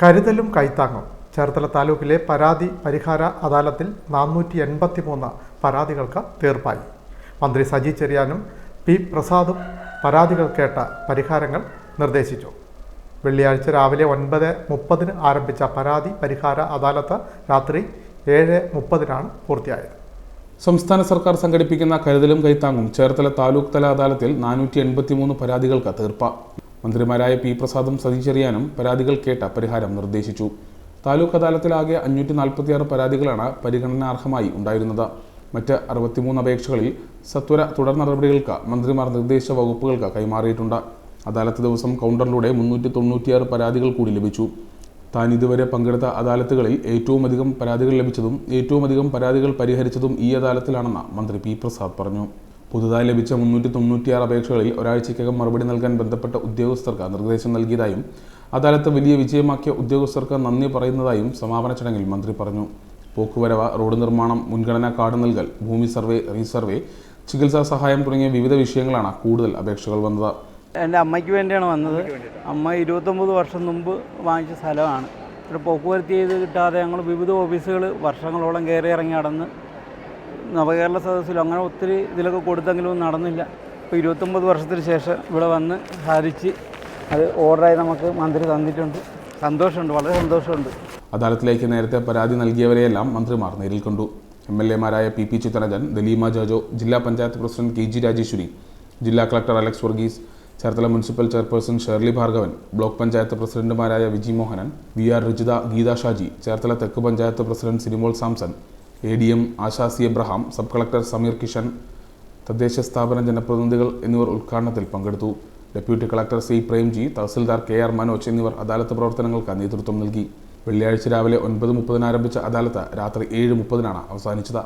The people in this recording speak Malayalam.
കരുതലും കൈത്താങ്ങും. ചേർത്തല താലൂക്കിലെ പരാതി പരിഹാര അദാലത്തിൽ നാനൂറ്റി എൺപത്തി മൂന്ന് പരാതികൾക്ക് തീർപ്പായി. മന്ത്രി സജി ചെറിയാനും പി പ്രസാദും പരാതികൾ കേട്ട പരിഹാരങ്ങൾ നിർദ്ദേശിച്ചു. വെള്ളിയാഴ്ച രാവിലെ ഒൻപത് മുപ്പതിന് ആരംഭിച്ച പരാതി പരിഹാര അദാലത്ത് രാത്രി ഏഴ് മുപ്പതിനാണ് പൂർത്തിയായത്. സംസ്ഥാന സർക്കാർ സംഘടിപ്പിക്കുന്ന കരുതലും കൈത്താങ്ങും ചേർത്തല താലൂക്ക് തല അദാലത്തിൽ നാനൂറ്റി എൺപത്തി മൂന്ന് പരാതികൾക്ക് തീർപ്പ മന്ത്രിമാരായ പി പ്രസാദും സതീശെറിയാനും പരാതികൾ കേട്ട പരിഹാരം നിർദ്ദേശിച്ചു. താലൂക്ക് അദാലത്തിലാകെ അഞ്ഞൂറ്റി നാൽപ്പത്തിയാറ് പരാതികളാണ് പരിഗണനാർഹമായി ഉണ്ടായിരുന്നത്. മറ്റ് അറുപത്തിമൂന്ന് അപേക്ഷകളിൽ സത്വര തുടർ നടപടികൾക്ക് മന്ത്രിമാർ നിർദ്ദേശ വകുപ്പുകൾക്ക് കൈമാറിയിട്ടുണ്ട്. അദാലത്ത് ദിവസം കൗണ്ടറിലൂടെ മുന്നൂറ്റി തൊണ്ണൂറ്റിയാറ് പരാതികൾ കൂടി ലഭിച്ചു. താൻ ഇതുവരെ പങ്കെടുത്ത അദാലത്തുകളിൽ ഏറ്റവും അധികം പരാതികൾ ലഭിച്ചതും ഏറ്റവും അധികം പരാതികൾ പരിഹരിച്ചതും ഈ അദാലത്തിലാണെന്ന് മന്ത്രി പി പ്രസാദ് പറഞ്ഞു. പുതുതായി ലഭിച്ച മുന്നൂറ്റി തൊണ്ണൂറ്റിയാറ് അപേക്ഷകളിൽ ഒരാഴ്ചയ്ക്കകം മറുപടി നൽകാൻ ബന്ധപ്പെട്ട ഉദ്യോഗസ്ഥർക്ക് നിർദ്ദേശം നൽകിയതായും അദാലത്ത് വലിയ വിജയമാക്കിയ ഉദ്യോഗസ്ഥർക്ക് നന്ദി പറയുന്നതായും സമാപന ചടങ്ങിൽ മന്ത്രി പറഞ്ഞു. പോക്കുവരവ് റോഡ് നിർമ്മാണം മുൻഗണനാ കാർഡ് നൽകൽ ഭൂമി സർവേ റീസർവേ ചികിത്സാ സഹായം തുടങ്ങിയ വിവിധ വിഷയങ്ങളാണ് കൂടുതൽ അപേക്ഷകൾ വന്നത്. എന്റെ അമ്മയ്ക്ക് വേണ്ടിയാണ് വന്നത്. അമ്മ ഇരുപത്തൊമ്പത് വർഷം മുമ്പ് വാങ്ങിച്ച സ്ഥലമാണ്. പോക്കുവരത്ത് ചെയ്ത് കിട്ടാതെ ഞങ്ങൾ വിവിധ ഓഫീസുകൾ വർഷങ്ങളോളം കയറി ഇറങ്ങി നടന്ന് നവകേരള സദസ്സിലും അങ്ങനെ ഒത്തിരി ഇതിലൊക്കെ കൊടുത്തെങ്കിലും നടന്നില്ല. ഇപ്പോൾ ഇരുപത്തൊമ്പത് വർഷത്തിന് ശേഷം ഇവിടെ വന്ന് ഹാരിച്ച് അത് ഓർഡറായി നമുക്ക് മന്ത്രി തന്നിട്ടുണ്ട്. സന്തോഷമുണ്ട് വളരെ സന്തോഷമുണ്ട്. അദാലത്തിലേക്ക് നേരത്തെ പരാതി നൽകിയവരെയെല്ലാം മന്ത്രിമാർ നേരിൽ കണ്ടു. എം എൽ എമാരായ പി പി ചിത്തരഞ്ജൻ ദലീമ ജോജോ ജില്ലാ panchayat president K G Rajeshwari ജില്ലാ collector Alex Varghese Cherthala municipal chairperson Shirley Bhargavan block panchayat പ്രസിഡന്റുമാരായ വിജി മോഹനൻ വി ആർ രുചിത ഗീത ഷാജി ചേർത്തല തെക്ക് panchayat president Sinimol Samson A D M Asha C Abraham sub collector Sameer Kishan തദ്ദേശ സ്ഥാപന ജനപ്രതിനിധികൾ എന്നിവർ ഉദ്ഘാടനത്തിൽ പങ്കെടുത്തു. Deputy collector C Premji tahsildar K R Manoj എന്നിവർ അദാലത്ത് പ്രവർത്തനങ്ങൾക്ക് നേതൃത്വം നൽകി. വെള്ളിയാഴ്ച രാവിലെ ഒൻപത് മുപ്പതിന് ആരംഭിച്ച അദാലത്ത് രാത്രി ഏഴ് മുപ്പതിനാണ് അവസാനിച്ചത്.